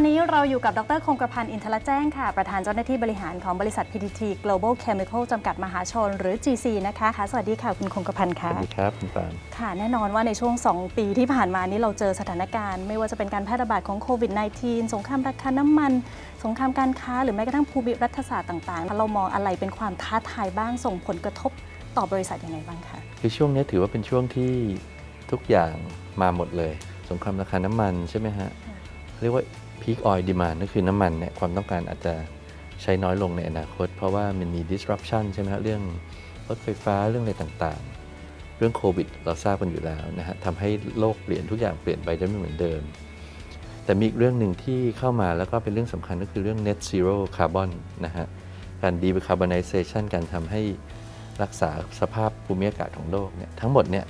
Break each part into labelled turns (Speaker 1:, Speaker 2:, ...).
Speaker 1: อนนี้เราอยู่กับดรคงกระพันธ์อินทรแจ้งค่ะ ประธานเจ้าหน้าที่บริหารของบริษัท PTT Global Chemical จำกัดมหาชน หรือ GC นะคะค่ะสวัสดีค่ะคุณคงกระพันธ์
Speaker 2: ส
Speaker 1: ค่ะ
Speaker 2: วัสดีครับคุณปาน
Speaker 1: ค่ะแน่นอนว่าในช่วง 2 ปีที่ผ่านมานี้เราเจอสถานการณ์ ไม่ว่าจะเป็นการแพร่ระบาดของโควิด -19 สงครามราคาน้ำมัน สงครามการค้า หรือแม้กระทั่งภูมิรัฐศาสตร์ต่างๆ เรามองอะไรเป็นความท้าทายบ้างส่งผลกระทบต่อบริษัทยังไงบ้างคะ
Speaker 2: คือช่วงนี้ถือว่าเป็นช่วงที่ทุกอย่างมาหมดเลย สงครามราคาน้ำมันใช่ไหมฮะเรียกว่า peak oil demand ก็คือน้ำมันเนี่ยความต้องการอาจจะใช้น้อยลงในอนาคต เพราะว่ามันมี disruption ใช่ไหมฮะเรื่องรถไฟฟ้าเรื่องอะไรต่างๆ เรื่องโควิดเราทราบกันอยู่แล้วนะฮะทำให้โลกเปลี่ยนทุกอย่างเปลี่ยนไปจะไม่เหมือนเดิม แต่มีอีกเรื่องหนึ่งที่เข้ามาแล้วก็เป็นเรื่องสำคัญก็คือเรื่อง net zero carbon นะฮะการ decarbonization การทำให้รักษาสภาพภูมิอากาศของโลกเนี่ยทั้งหมดเนี่ย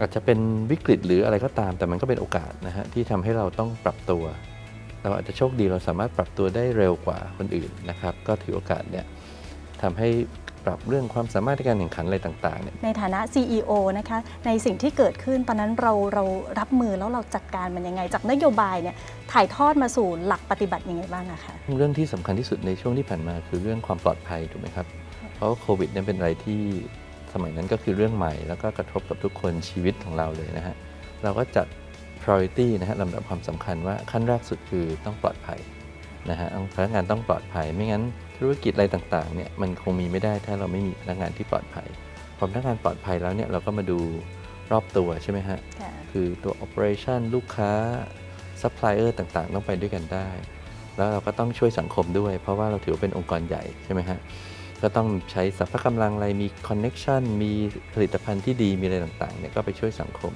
Speaker 2: อาจจะเป็นวิกฤตหรืออะไรก็ตาม แต่มันก็เป็นโอกาสนะฮะที่ทำให้เราต้องปรับตัว เราอาจจะโชคดีเราสามารถปรับตัวได้เร็วกว่าคนอื่นนะครับ ก็ถือโอกาสเนี่ยทำให้ปรับเรื่องความสามารถในการแข่งขันอะไรต่างๆเนี่ย
Speaker 1: ในฐานะ CEO นะคะในสิ่งที่เกิดขึ้นตอนนั้นเราเรารับมือแล้วเราจัดการมันยังไง จากนโยบายเนี่ยถ่ายทอดมาสู่หลักปฏิบัติยังไงบ้างอะคะ
Speaker 2: เรื่องที่สำคัญที่สุดในช่วงที่ผ่านมาคือเรื่องความปลอดภัยถูกไหมครับ เพราะว่าโควิดเนี่ยเป็นอะไรที่สมัยนั้นก็คือเรื่องใหม่ แล้วก็กระทบกับทุกคนชีวิตของเราเลยนะฮะเราก็จัด priority นะฮะลำดับความสำคัญว่าขั้นแรกสุดคือต้องปลอดภัยนะฮะพนักงานต้องปลอดภัย ไม่งั้นธุรกิจอะไรต่างๆเนี่ยมันคงมีไม่ได้ถ้าเราไม่มีพนักงานที่ปลอดภัยพอพนักงานปลอดภัยแล้วเนี่ยเราก็มาดูรอบตัวใช่ไหมฮะ
Speaker 1: ค่ะ
Speaker 2: คือตัว operation ลูกค้า supplier ต่างๆ ต้องไปด้วยกันได้ แล้วเราก็ต้องช่วยสังคมด้วย เพราะว่าเราถือว่าเป็นองค์กรใหญ่ใช่ไหมฮะก็ต้องใช้สรรพกำลังอะไรมี connection มีผลิตภัณฑ์ที่ดีมีอะไรต่างๆเนี่ยก็ไปช่วยสังคม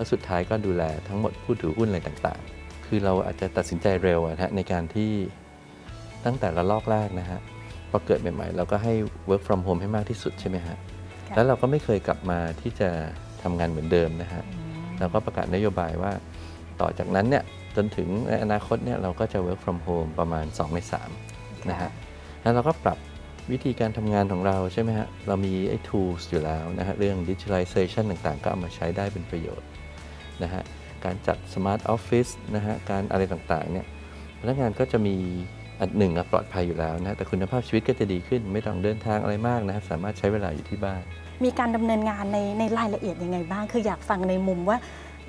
Speaker 2: แล้วสุดท้ายก็ดูแลทั้งหมดผู้ถือหุ้นอะไรต่างๆ คือเราอาจจะตัดสินใจเร็วอะนะฮะในการที่ตั้งแต่ละลอกแรกนะฮะพอเกิดใหม่ๆ เราก็ให้ work from home ให้มากที่สุดใช่ไหมฮะ
Speaker 1: ค่ะ
Speaker 2: แล้วเราก็ไม่เคยกลับมาที่จะทำงานเหมือนเดิมนะฮะเราก็ประกาศนโยบายว่าต่อจากนั้นเนี่ยจนถึงในอนาคตเนี่ยเราก็จะ work from home ประมาณ 2 ใน 3 นะฮะแล้วเราก็ปรับวิธีการทำงานของเราใช่ไหมฮะ เรามีไอ้ tools อยู่แล้วนะฮะ เรื่อง digitalization ต่างๆ ก็เอามาใช้ได้เป็นประโยชน์ นะฮะการจัด smart office นะฮะการอะไรต่างๆเนี่ยพนักงานก็จะมีอันหนึ่งอะปลอดภัยอยู่แล้วนะแต่คุณภาพชีวิตก็จะดีขึ้น ไม่ต้องเดินทางอะไรมากนะฮะสามารถใช้เวลาอยู่ที่บ้าน
Speaker 1: มีการดำเนินงานในในรายละเอียดยังไงบ้าง คืออยากฟังในมุมว่า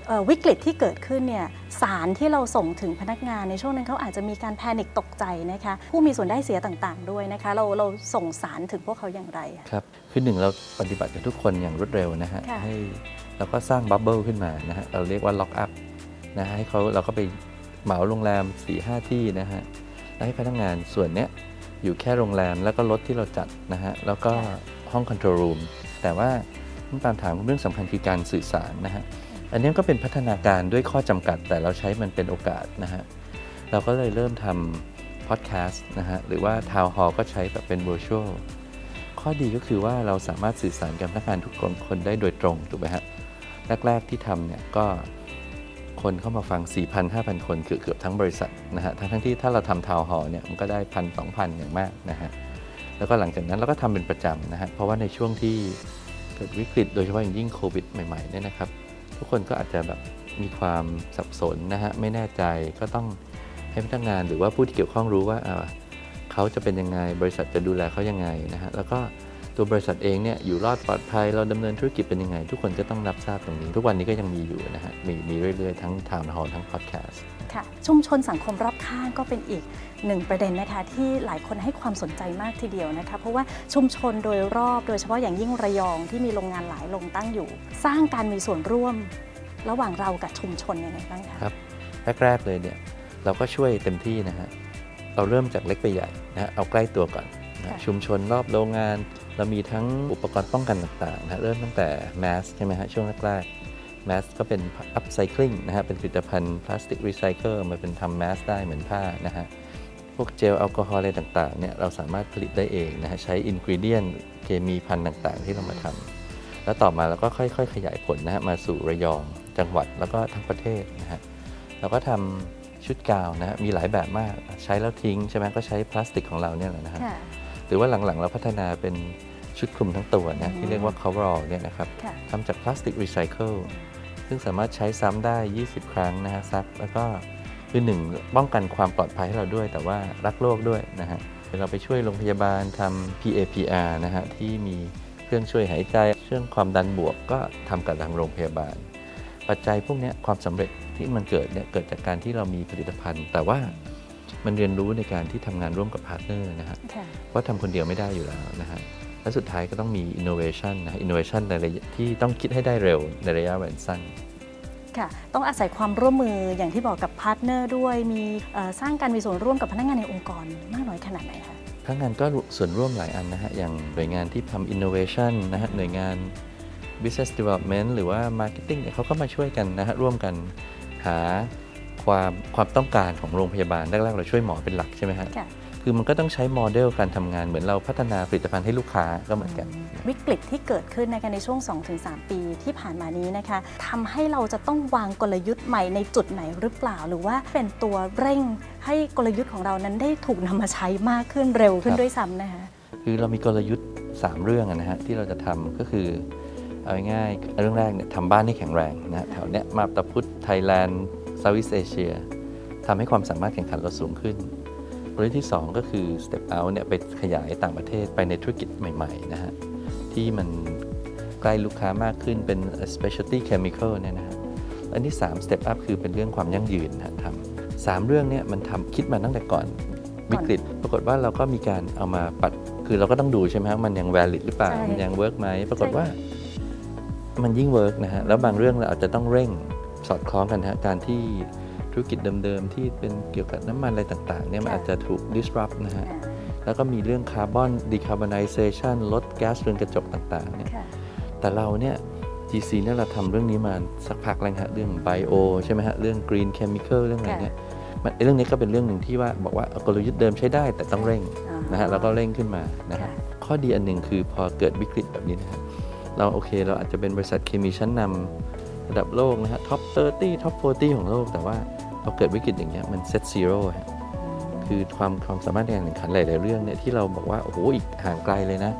Speaker 1: เอ่อวิกฤตที่เกิดขึ้นเนี่ยสารที่เราส่งถึงพนักงานในช่วงนั้นเขาอาจจะมีการแพนิคตกใจนะคะผู้มีส่วนได้เสียต่างๆ ด้วยนะคะเราเราส่งสารถึงพวกเขาอย่างไรอะ
Speaker 2: ครับคือหนึ่งเราปฏิบัติกับทุกคนอย่างรวดเร็วนะฮะ
Speaker 1: ค่ะ
Speaker 2: ให้ เราก็สร้างบับเบิลขึ้นมานะฮะเราเรียกว่าล็อกอัพนะฮะให้เขาเราก็ไปเหมาโรงแรม4ี่ห้าที่นะฮะแล้วให้พนักงานส่วนเนี้ยอยู่แค่โรงแรมแล้วก็รถที่เราจัดนะฮะแล้วก็ห้องคอนโทรลรูมแต่ว่าคุณปามถามเรื่องสำคัญคือการสื่อสารนะฮะอันนี้ก็เป็นพัฒนาการด้วยข้อจำกัดแต่เราใช้มันเป็นโอกาสนะฮะเราก็เลยเริ่มทำพอดแคสต์นะฮะหรือว่าทาวน์ฮอลก็ใช้แบบเป็น virtual ข้อดีก็คือว่าเราสามารถสื่อสารกับพนักงานทุกคนคนได้โดยตรงถูกไหมฮะ แรก ๆ ที่ทำเนี่ยก็คนเข้ามาฟัง 4,000 5,000 คนเกือบเกือบทั้งบริษัทนะฮะ ทั้งที่ถ้าเราทำทาวน์ฮอลเนี่ยมันก็ได้พันสองพันอย่างมากนะฮะ แล้วก็หลังจากนั้นเราก็ทำเป็นประจำนะฮะ เพราะว่าในช่วงที่เกิดวิกฤต โดยเฉพาะอย่างยิ่งโควิดใหม่ๆเนี่ยนะครับ ทุกคนก็อาจจะแบบมีความสับสนนะฮะ ไม่แน่ใจก็ต้องให้พนักงานหรือว่าผู้ที่เกี่ยวข้องรู้ว่าเอ่อเขาจะเป็นยังไง บริษัทจะดูแลเขายังไงนะฮะ แล้วก็ ตัวบริษัทเองเนี่ยอยู่รอดปลอดภัยเราดำเนินธุรกิจเป็นยังไง ทุกคนก็ต้องรับทราบตรงนี้ ทุกวันนี้ก็ยังมีอยู่นะฮะมีมีเรื่อยๆ ทั้งทาวน์ฮอลทั้งพอดแคสต์
Speaker 1: ค่ะชุมชนสังคมรอบข้างก็เป็นอีกหนึ่งประเด็นนะคะที่หลายคนให้ความสนใจมากทีเดียวนะคะ เพราะว่าชุมชนโดยรอบโดยเฉพาะอย่างยิ่งระยองที่มีโรงงานหลายโรงตั้งอยู่ สร้างการมีส่วนร่วมระหว่างเรากับชุมชนยังไงบ้างคะ
Speaker 2: ครับแรกๆเลยเนี่ยเราก็ช่วยเต็มที่นะฮะเราเริ่มจากเล็กไปใหญ่นะฮะเอาใกล้ตัวก่อนนะ
Speaker 1: ค่ะ
Speaker 2: ชุมชนรอบโรงงานเรามีทั้งอุปกรณ์ป้องกันต่างๆนะฮะเริ่มตั้งแต่แมสใช่ไหมฮะช่วงแรกๆแมสก็เป็น upcycling นะฮะเป็นผลิตภัณฑ์พลาสติกรีไซเคิลมาเป็นทำแมสได้เหมือนผ้านะฮะพวกเจลแอลกอฮอล์อะไรต่างๆเนี่ยเราสามารถผลิตได้เองนะฮะใช้อินกริเดียนเคมีพันธุ์ต่างๆ ที่เรามาทำแล้วต่อมาเราก็ค่อยๆ ขยายผลนะฮะมาสู่ระยองจังหวัดแล้วก็ทั้งประเทศนะฮะเราก็ทำชุดกาวนะฮะมีหลายแบบมากใช้แล้วทิ้งใช่ไหมก็ใช้พลาสติกของเราเนี่ยแหละนะฮะ รือว่าหลังๆเราพัฒนาเป็นชุดคลุมทั้งตัวนะที่เรียกว่า coverall เนี่ยนะครับ
Speaker 1: ค่ะ
Speaker 2: ทำจากพลาสติกรีไซเคิลซึ่งสามารถใช้ซ้ำได้ 20 ครั้งนะฮะซักแล้วก็คือหนึ่งป้องกันความปลอดภัยให้เราด้วย แต่ว่ารักโลกด้วยนะฮะเราไปช่วยโรงพยาบาลทำ PAPR นะฮะที่มีเครื่องช่วยหายใจเครื่องความดันบวกก็ทำกับทางโรงพยาบาล ปัจจัยพวกเนี้ยความสำเร็จที่มันเกิดเนี่ยเกิดจากการที่เรามีผลิตภัณฑ์ แต่ว่า มันเรียนรู้ในการที่ทำงานร่วมกับพาร์ทเนอร์นะฮะ
Speaker 1: ค่ะ
Speaker 2: เพราะทำคนเดียวไม่ได้อยู่แล้วนะฮะและสุดท้ายก็ต้องมี innovation นะ innovation ในระยะที่ต้องคิดให้ได้เร็วในระยะเวลาสั้น
Speaker 1: ค่ะ ต้องอาศัยความร่วมมืออย่างที่บอกกับพาร์ทเนอร์ด้วย มีเอ่อสร้างการมีส่วนร่วมกับพนักงานในองค์กรมากน้อยขนาดไหนคะ
Speaker 2: พนักงานก็ส่วนร่วมหลายอันนะฮะ อย่างหน่วยงานที่ทำ innovation นะฮะ หน่วยงาน business development หรือว่า marketing เนี่ยเขาก็มาช่วยกันนะฮะ ร่วมกันหา ความความต้องการของโรงพยาบาลแรกๆเราช่วยหมอเป็นหลักใช่ไหมฮะ
Speaker 1: ค่ะ
Speaker 2: คือมันก็ต้องใช้โมเดลการทำงานเหมือนเราพัฒนาผลิตภัณฑ์ให้ลูกค้าก็เหมือนกัน
Speaker 1: วิกฤตที่เกิดขึ้นในการในช่วง 2-3 ปีที่ผ่านมานี้นะคะทำให้เราจะต้องวางกลยุทธ์ใหม่ในจุดไหนหรือเปล่า หรือว่าเป็นตัวเร่งให้กลยุทธ์ของเรานั้นได้ถูกนำมาใช้มากขึ้นเร็วขึ้น
Speaker 2: ครับ
Speaker 1: ด้วยซ้ำนะคะ
Speaker 2: คือเรามีกลยุทธ์ 3 เรื่องอะนะฮะที่เราจะทำก็คือเอาง่ายๆเรื่องแรกเนี่ยทำบ้านให้แข็งแรงนะฮะแถวเนี้ยมาบตาพุธไทยแลนด์ เซาท์อีสเอเชียทำให้ความสามารถแข่งขันเราสูงขึ้นกลยุทธ์ที่ 2 ก็คือ step out เนี่ยไปขยายต่างประเทศไปในธุรกิจใหม่ๆนะฮะที่มันใกล้ลูกค้ามากขึ้นเป็น specialty chemical เนี่ยนะฮะอันที่ 3 step up คือเป็นเรื่องความยั่งยืนนะฮะทำสามเรื่องเนี่ยมันทำคิดมาตั้งแต่ก่อนวิกฤต ปรากฏว่าเราก็มีการเอามาปัด คือเราก็ต้องดูใช่ไหมครับมันยัง valid หรือเปล่า
Speaker 1: ใช่
Speaker 2: มันยัง work ไหม ปรากฏว่ามันยิ่ง work นะฮะ แล้วบางเรื่องเราอาจจะต้องเร่ง สอดคล้องกันนะฮะการที่ธุรกิจเดิมๆ ที่เป็นเกี่ยวกับน้ำมันอะไรต่างๆเนี่ยมันอาจจะถูก disrupt นะฮะ
Speaker 1: อ่า
Speaker 2: แล้วก็มีเรื่องคาร์บอน decarbonization ลดแก๊สเรือนกระจกต่างๆเนี่ย
Speaker 1: ค่ะ
Speaker 2: แต่เราเนี่ย GC เนี่ยเราทำเรื่องนี้มาสักพักแล้วฮะ เรื่อง Bio ใช่ไหมฮะ เรื่อง Green Chemical เรื่องอะไรเนี่ยมันไอ้เรื่องนี้ก็เป็นเรื่องหนึ่งที่ว่าบอกว่าเอากลยุทธ์เดิมใช้ได้แต่ต้องเร่ง
Speaker 1: อ่า
Speaker 2: นะฮะแล้วก็เร่งขึ้นมานะฮะ
Speaker 1: ค่ะ
Speaker 2: ข้อดีอันหนึ่งคือพอเกิดวิกฤตแบบนี้นะฮะเราโอเคเราอาจจะเป็นบริษัทเคมีชั้นนำ ระดับโลกนะฮะท็อป 30 ท็อป 40 ของโลก แต่ว่าพอเกิดวิกฤตอย่างเงี้ยมันเซตซีโร่ฮะคือความความสามารถในการแข่งขันหลาย ๆ เรื่องเนี่ยที่เราบอกว่าโอ้โหอีกห่างไกลเลยนะ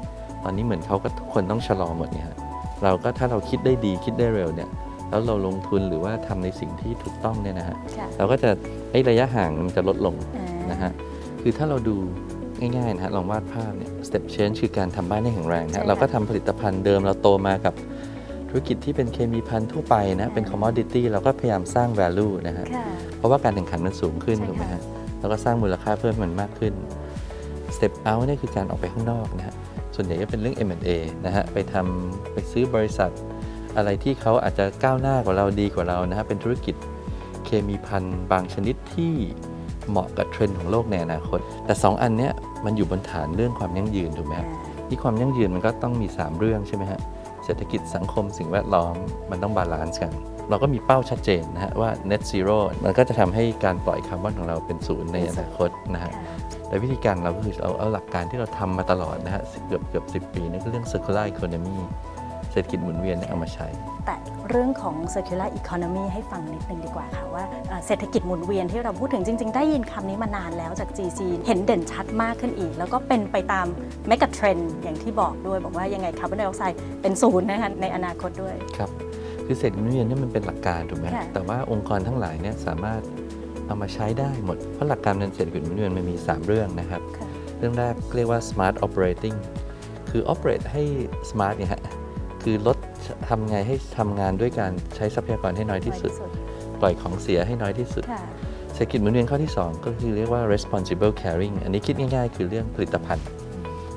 Speaker 2: ตอนนี้เหมือนเขาก็ทุกคนต้องชะลอหมดเนี่ยฮะเราก็ถ้าเราคิดได้ดีคิดได้เร็วเนี่ยแล้วเราลงทุนหรือว่าทำในสิ่งที่ถูกต้องเนี่ยนะฮะ
Speaker 1: ค่ะ
Speaker 2: เราก็จะไอ้ระยะห่างมันจะลดลง
Speaker 1: อ่า
Speaker 2: นะฮะคือถ้าเราดูง่ายๆนะฮะลองวาดภาพเนี่ย step change คือการทำบ้านให้แข็งแรงนะ
Speaker 1: ใช่
Speaker 2: ฮะ
Speaker 1: ค่ะ
Speaker 2: เราก็ทำผลิตภัณฑ์เดิมเราโตมากับ ธุรกิจที่เป็นเคมีพันธุ์ทั่วไปนะเป็น commodity เราก็พยายามสร้าง value นะฮะ
Speaker 1: ค่ะ
Speaker 2: เพราะว่าการแข่งขันมันสูงขึ้น
Speaker 1: ใช่
Speaker 2: ถูกไหม
Speaker 1: ค่ะ
Speaker 2: ฮะแล้วก็สร้างมูลค่าเพิ่มมันมากขึ้น step out เนี่ยคือการออกไปข้างนอกนะฮะส่วนใหญ่ก็เป็นเรื่อง M&A นะฮะไปทำไปซื้อบริษัท อะไรที่เขาอาจจะก้าวหน้ากว่าเราดีกว่าเรานะฮะเป็นธุรกิจเคมีพันธุ์บางชนิดที่เหมาะกับเทรนด์ของโลกในอนาคต แต่2อันเนี้ยมันอยู่บนฐานเรื่องความยั่งยืนถูกไหมฮะ ที่ความยั่งยืนมันก็ต้องมี 3 เรื่องใช่ไหมฮะ เศรษฐกิจสังคมสิ่งแวดล้อมมันต้องบาลานซ์กัน เราก็มีเป้าชัดเจนนะฮะว่า net zero มันก็จะทำให้การปล่อยคาร์บอนของเราเป็นศูนย์ในอนาคตนะฮะและวิธีการเราก็คือเอาเอาหลักการที่เราทำมาตลอดนะฮะเกือบเกือบสิปีนั่นก็เรื่อง circular economy เศรษฐกิจหมุนเวียนเนี่ยเอามาใช้
Speaker 1: แต่เรื่องของ circular economy ให้ฟังนิดนึงดีกว่าค่ะว่าเอ่อเศรษฐกิจหมุนเวียนที่เราพูดถึงจริง ๆ ได้ยินคำนี้มานานแล้วจาก GC เห็นเด่นชัดมากขึ้นอีก แล้วก็เป็นไปตาม mega trend อย่างที่บอกด้วย บอกว่ายังไงคาร์บอนไดออกไซด์เป็นศูนย์นะคะในอนาคตด้วย
Speaker 2: ครับ คือเศรษฐกิจหมุนเวียนเนี่ยมันเป็นหลักการถูกไหมฮะ
Speaker 1: ค่ะ
Speaker 2: แต่ว่าองค์กรทั้งหลายเนี่ยสามารถเอามาใช้ได้หมด เพราะหลักการในเศรษฐกิจหมุนเวียนมันมี 3 เรื่องนะครับ
Speaker 1: ค่ะ
Speaker 2: เรื่องแรกเรียกว่า smart operating คือ operate ให้ smart เนี่ยฮะ คือลดทำไงให้ทำงานด้วยการใช้ทรัพยากรให้น้อยที่สุด ปล่อยของเสียให้น้อยที่สุด
Speaker 1: ค่ะ
Speaker 2: เศรษฐกิจหมุนเวียนข้อที่ 2 ก็คือเรียกว่า responsible caring อันนี้คิดง่ายๆ คือเรื่องผลิตภัณฑ์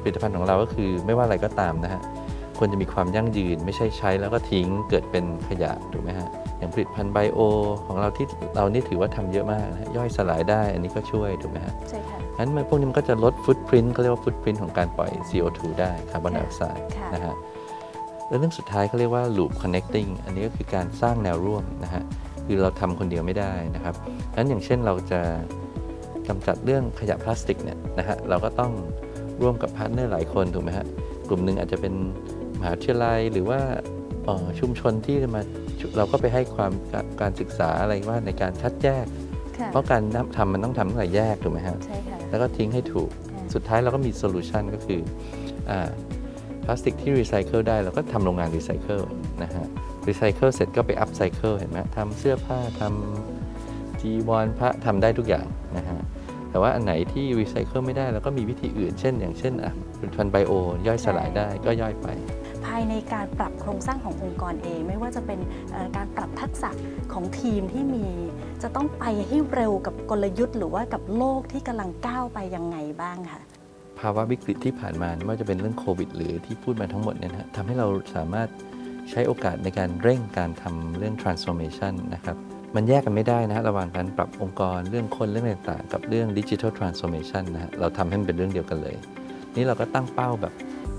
Speaker 2: ผลิตภัณฑ์ของเราก็คือไม่ว่าอะไรก็ตามนะฮะควรจะมีความยั่งยืน ไม่ใช่ใช้แล้วก็ทิ้งเกิดเป็นขยะถูกไหมฮะอย่างผลิตภัณฑ์ไบโอของเราที่เรานี่ถือว่าทำเยอะมากนะฮะย่อยสลายได้ อันนี้ก็ช่วยถูกไหมฮะ
Speaker 1: ใช่ค่ะ
Speaker 2: งั้นมันพวกนี้มันก็จะลดฟุตพิ้นเขาเรียกว่าฟุตพิ้นของการปล่อย CO2 ได้คาร์บอนไดออกไซด์
Speaker 1: ค่ะ
Speaker 2: นะฮะ แล้วเรื่องสุดท้ายเขาเรียกว่า loop connecting อันนี้ก็คือการสร้างแนวร่วมนะฮะคือเราทำคนเดียวไม่ได้นะครับงั้นอย่างเช่นเราจะกำจัดเรื่องขยะพลาสติกเนี่ยนะฮะเราก็ต้องร่วมกับพาร์ทเนอร์หลายคนถูกไหมฮะกลุ่มหนึ่งอาจจะเป็นมหาวิทยาลัยหรือว่าเอ่อชุมชนที่มาเราก็ไปให้ความการศึกษาอะไรว่าในการคัดแยก
Speaker 1: ค่ะ
Speaker 2: เพราะการทำมันต้องทำตั้งแต่แยกถูกไหมฮะ
Speaker 1: ใช่ค่ะ
Speaker 2: แล้วก็ทิ้งให้ถูก
Speaker 1: ค่ะ
Speaker 2: สุดท้ายเราก็มีโซลูชันก็คืออา พลาสติกที่รีไซเคิลได้เราก็ทำโรงงานรีไซเคิลนะฮะรีไซเคิลเสร็จก็ไปอัพไซเคิลเห็นไหมทำเสื้อผ้าทำจีวรพระทำได้ทุกอย่างนะฮะแต่ว่าอันไหนที่รีไซเคิลไม่ได้เราก็มีวิธีอื่น เช่น อย่างเช่นอะเป็นฟันไบโอย่อยสลายได้ก็ย่อยไป
Speaker 1: ภายในการปรับโครงสร้างขององค์กรเอง ไม่ว่าจะเป็นการปรับทักษะของทีมที่มี จะต้องไปให้เร็วกับกลยุทธ์ หรือว่ากับโลกที่กำลังก้าวไปยังไงบ้างคะ
Speaker 2: ภาวะวิกฤตที่ผ่านมาไม่ว่าจะเป็นเรื่องโควิด หรือที่พูดมาทั้งหมดเนี่ยนะฮะทำให้เราสามารถใช้โอกาสในการเร่งการทำเรื่อง transformation นะครับมันแยกกันไม่ได้นะฮะระหว่างการปรับองค์กรเรื่องคนเรื่องต่างๆ กับเรื่อง digital transformation นะฮะเราทำให้มันเป็นเรื่องเดียวกันเลย นี่เราก็ตั้งเป้าแบบ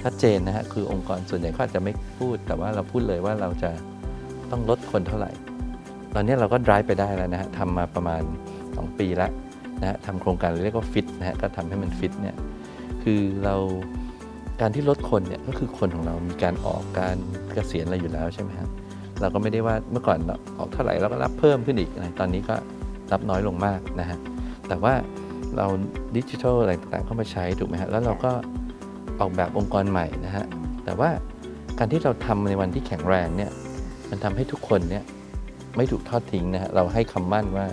Speaker 2: ชัดเจนนะฮะคือองค์กรส่วนใหญ่เขาอาจจะไม่พูด แต่ว่าเราพูดเลยว่าเราจะต้องลดคนเท่าไหร่ ตอนนี้เราก็ drive ไปได้แล้วนะฮะทำมาประมาณ 2 ปีแล้วนะฮะทำโครงการเรียกว่า fit นะฮะก็ทำให้มัน fit เนี่ย คือเราการที่ลดคนเนี่ยก็คือคนของเรามีการออกการเกษียณอะไรอยู่แล้วใช่ไหมครับเราก็ไม่ได้ว่าเมื่อก่อนเราออกเท่าไหร่เราก็รับเพิ่มขึ้นอีกนะตอนนี้ก็รับน้อยลงมากนะฮะแต่ว่าเราดิจิทัลอะไรต่างๆเข้ามาใช้ถูกไหมฮะแล้วเราก็ออกแบบองค์กรใหม่นะฮะแต่ว่าการที่เราทำในวันที่แข็งแรงเนี่ยมันทำให้ทุกคนเนี่ยไม่ถูกทอดทิ้งนะฮะเราให้คำมั่นว่า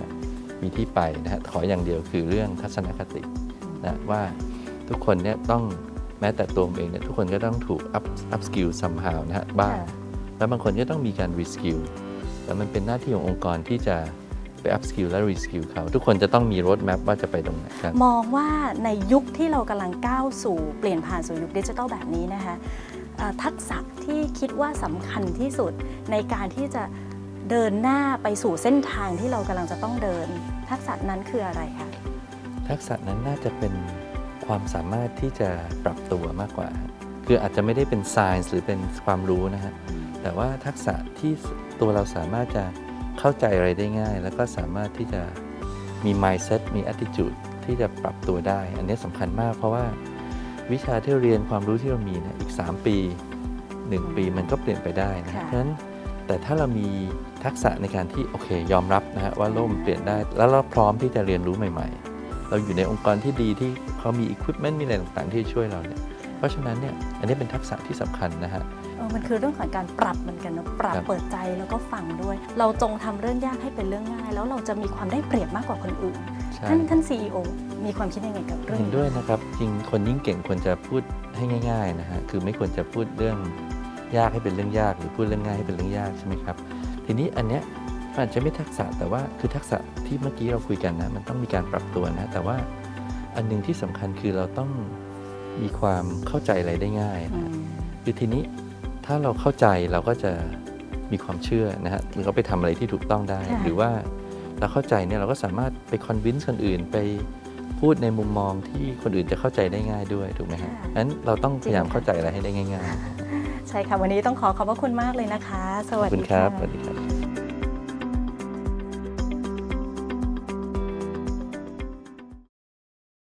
Speaker 2: มีที่ไปนะฮะขออย่างเดียวคือเรื่องทัศนคตินะว่า ทุกคนเนี่ยต้องแม้แต่ตัวผมเองเนี่ยทุกคนก็ต้องถูก up up skill somehow นะฮะบ้าง
Speaker 1: ค่ะ
Speaker 2: แล้วบางคนก็ต้องมีการ re skill แต่มันเป็นหน้าที่ขององค์กรที่จะไป up skill และ re skill เขา ทุกคนจะต้องมี road map ว่าจะไปตรงไหนครับ
Speaker 1: มองว่าในยุคที่เรากำลังก้าวสู่เปลี่ยนผ่านสู่ยุคดิจิทัลแบบนี้นะคะเอ่อทักษะที่คิดว่าสำคัญที่สุดในการที่จะเดินหน้าไปสู่เส้นทางที่เรากำลังจะต้องเดิน ทักษะนั้นคืออะไรคะ
Speaker 2: ทักษะนั้นน่าจะเป็น ความสามารถที่จะปรับตัวมากกว่า คืออาจจะไม่ได้เป็น science หรือเป็นความรู้นะฮะแต่ว่าทักษะที่ตัวเราสามารถจะเข้าใจอะไรได้ง่าย แล้วก็สามารถที่จะมี mindset มี attitude ที่จะปรับตัวได้ อันนี้สำคัญมากเพราะว่าวิชาที่เราเรียนความรู้ที่เรามีเนี่ยอีก 3 ปี 1 ปีมันก็เปลี่ยนไปได้นะ
Speaker 1: ค่ะ
Speaker 2: เพราะฉะนั้นแต่ถ้าเรามีทักษะในการที่โอเคยอมรับนะฮะว่าโลกมันเปลี่ยนได้ แล้วเราพร้อมที่จะเรียนรู้ใหม่ ๆ เราอยู่ในองค์กรที่ดีที่เขามี equipment มีอะไรต่างๆ ที่จะช่วยเราเนี่ยเพราะฉะนั้นเนี่ยอันนี้เป็นทักษะที่สำคัญนะฮะ
Speaker 1: เออมันคือเรื่องของการปรับเหมือนกันนะปรับ
Speaker 2: ครับ
Speaker 1: เปิดใจแล้วก็ฟังด้วย เราจงทำเรื่องยากให้เป็นเรื่องง่าย แล้วเราจะมีความได้เปรียบมากกว่าคนอื่น
Speaker 2: ใช่
Speaker 1: ท่านท่าน CEO มีความคิดยังไงกับเรื่อง
Speaker 2: เห็น
Speaker 1: นี้
Speaker 2: ด้วยนะครับจริงคนยิ่งเก่งควรจะพูดให้ง่ายๆนะฮะคือไม่ควรจะพูดเรื่องยากให้เป็นเรื่องยาก หรือพูดเรื่องง่ายให้เป็นเรื่องยากใช่ไหมครับทีนี้อันเนี้ยมัน อาจจะไม่ทักษะแต่ว่าคือทักษะที่เมื่อกี้เราคุยกันนะ มันต้องมีการปรับตัวนะ แต่ว่าอันหนึ่งที่สำคัญคือเราต้องมีความเข้าใจอะไรได้ง่าย
Speaker 1: อื
Speaker 2: นะ
Speaker 1: ม
Speaker 2: คือทีนี้ถ้าเราเข้าใจเราก็จะมีความเชื่อนะฮะหรือก็ไปทำอะไรที่ถูกต้องได้
Speaker 1: ค่ะ
Speaker 2: หรือว่าเราเข้าใจเนี่ยเราก็สามารถไปคอนวินส์คนอื่นไปพูดในมุมมองที่คนอื่นจะเข้าใจได้ง่ายด้วยถูกไหมฮะนั้นเราต้องพยายามเข้าใจอะไรให้ได้ง่าย
Speaker 1: ใช่ค่ะวันนี้ต้องขอขอบพระคุณมากเลยนะคะส
Speaker 2: ๆข
Speaker 1: วั
Speaker 2: อ
Speaker 1: ส
Speaker 2: บคุ
Speaker 1: ดี
Speaker 2: ณครับ
Speaker 1: ค่ะ
Speaker 2: สวัสดีครับ